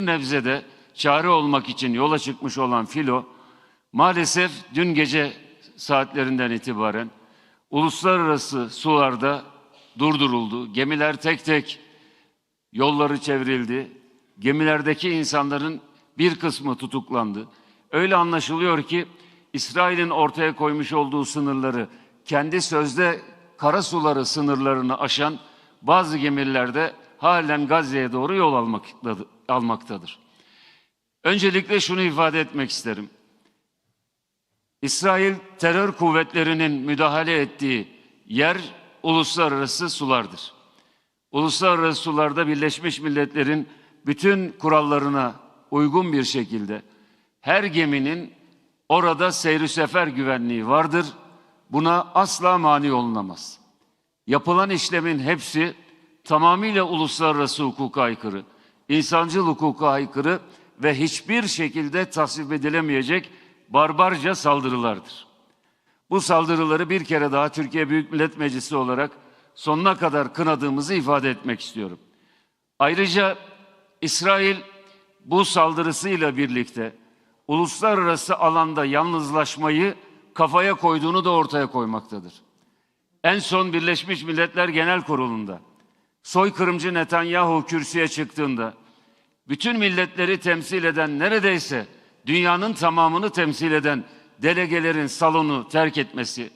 nebzede çare olmak için yola çıkmış olan filo maalesef dün gece saatlerinden itibaren uluslararası sularda durduruldu. Gemiler tek tek yolları çevrildi. Gemilerdeki insanların bir kısmı tutuklandı. Öyle anlaşılıyor ki İsrail'in ortaya koymuş olduğu sınırları kendi sözde kara suları sınırlarını aşan bazı gemilerde halen Gazze'ye doğru yol almaktadır. Öncelikle şunu ifade etmek isterim. İsrail terör kuvvetlerinin müdahale ettiği yer uluslararası sulardır. Uluslararası sularda Birleşmiş Milletler'in bütün kurallarına uygun bir şekilde her geminin orada seyri sefer güvenliği vardır. Buna asla mani olunamaz. Yapılan işlemin hepsi tamamıyla uluslararası hukuka aykırı, insancıl hukuka aykırı ve hiçbir şekilde tasvip edilemeyecek barbarca saldırılardır. Bu saldırıları bir kere daha Türkiye Büyük Millet Meclisi olarak sonuna kadar kınadığımızı ifade etmek istiyorum. Ayrıca İsrail bu saldırısıyla birlikte uluslararası alanda yalnızlaşmayı kafaya koyduğunu da ortaya koymaktadır. En son Birleşmiş Milletler Genel Kurulu'nda soykırımcı Netanyahu kürsüye çıktığında bütün milletleri temsil eden neredeyse dünyanın tamamını temsil eden delegelerin salonu terk etmesi,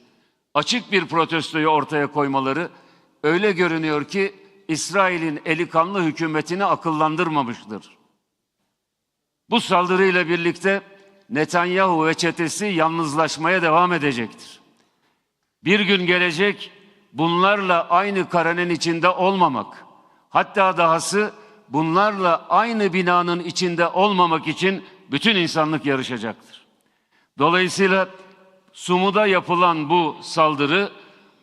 açık bir protestoyu ortaya koymaları öyle görünüyor ki İsrail'in eli kanlı hükümetini akıllandırmamıştır. Bu saldırıyla birlikte Netanyahu ve çetesi yalnızlaşmaya devam edecektir. Bir gün gelecek bunlarla aynı karenin içinde olmamak, hatta dahası bunlarla aynı binanın içinde olmamak için bütün insanlık yarışacaktır. Dolayısıyla Sumud'a yapılan bu saldırı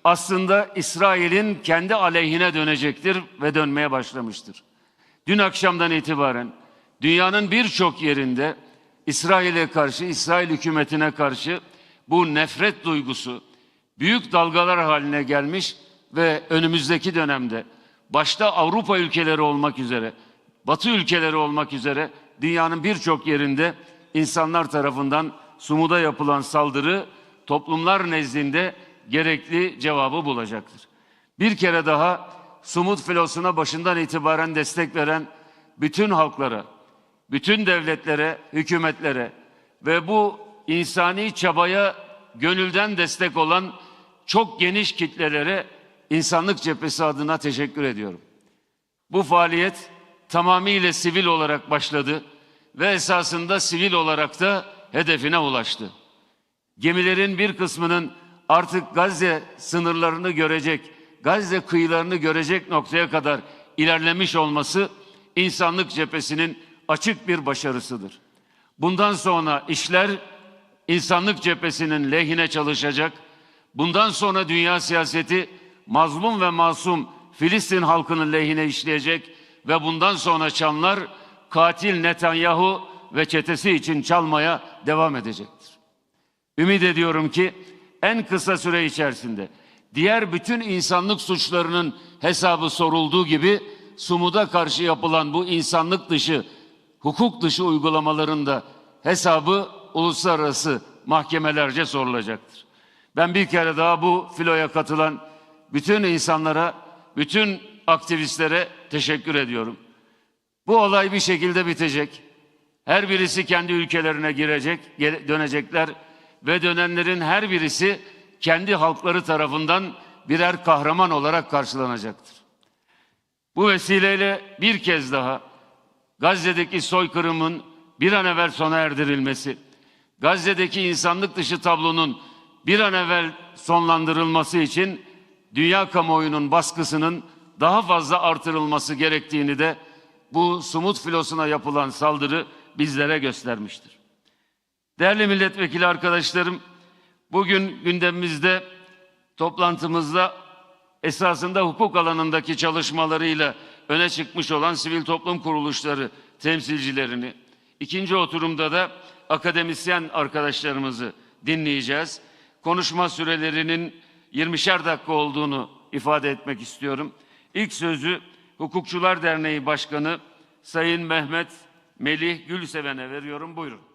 aslında İsrail'in kendi aleyhine dönecektir ve dönmeye başlamıştır. Dün akşamdan itibaren dünyanın birçok yerinde İsrail'e karşı, İsrail hükümetine karşı bu nefret duygusu büyük dalgalar haline gelmiş ve önümüzdeki dönemde başta Avrupa ülkeleri olmak üzere, Batı ülkeleri olmak üzere dünyanın birçok yerinde insanlar tarafından Sumud'a yapılan saldırı toplumlar nezdinde gerekli cevabı bulacaktır. Bir kere daha Sumud filosuna başından itibaren destek veren bütün halklara, bütün devletlere, hükümetlere ve bu insani çabaya gönülden destek olan çok geniş kitlelere insanlık cephesi adına teşekkür ediyorum. Bu faaliyet tamamıyla sivil olarak başladı ve esasında sivil olarak da hedefine ulaştı. Gemilerin bir kısmının artık Gazze sınırlarını görecek, Gazze kıyılarını görecek noktaya kadar ilerlemiş olması insanlık cephesinin açık bir başarısıdır. Bundan sonra işler insanlık cephesinin lehine çalışacak. Bundan sonra dünya siyaseti mazlum ve masum Filistin halkının lehine işleyecek ve bundan sonra çanlar katil Netanyahu ve çetesi için çalmaya devam edecektir. Ümit ediyorum ki en kısa süre içerisinde diğer bütün insanlık suçlarının hesabı sorulduğu gibi Sumud'a karşı yapılan bu insanlık dışı, hukuk dışı uygulamaların da hesabı uluslararası mahkemelerce sorulacaktır. Ben bir kere daha bu filoya katılan bütün insanlara, bütün aktivistlere teşekkür ediyorum. Bu olay bir şekilde bitecek. Her birisi kendi ülkelerine girecek, dönecekler ve dönenlerin her birisi kendi halkları tarafından birer kahraman olarak karşılanacaktır. Bu vesileyle bir kez daha Gazze'deki soykırımın bir an evvel sona erdirilmesi, Gazze'deki insanlık dışı tablonun bir an evvel sonlandırılması için dünya kamuoyunun baskısının daha fazla artırılması gerektiğini de bu Sumut filosuna yapılan saldırı bizlere göstermiştir. Değerli milletvekili arkadaşlarım, bugün gündemimizde toplantımızda esasında hukuk alanındaki çalışmalarıyla öne çıkmış olan sivil toplum kuruluşları temsilcilerini, ikinci oturumda da akademisyen arkadaşlarımızı dinleyeceğiz. Konuşma sürelerinin 20'şer dakika olduğunu ifade etmek istiyorum. İlk sözü Hukukçular Derneği Başkanı Sayın Mehmet Melih Gülseven'e veriyorum. Buyurun.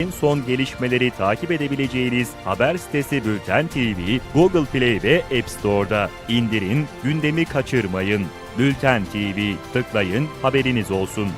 En son gelişmeleri takip edebileceğiniz haber sitesi Bülten TV, Google Play ve App Store'da. İndirin, gündemi kaçırmayın. Bülten TV, tıklayın, haberiniz olsun.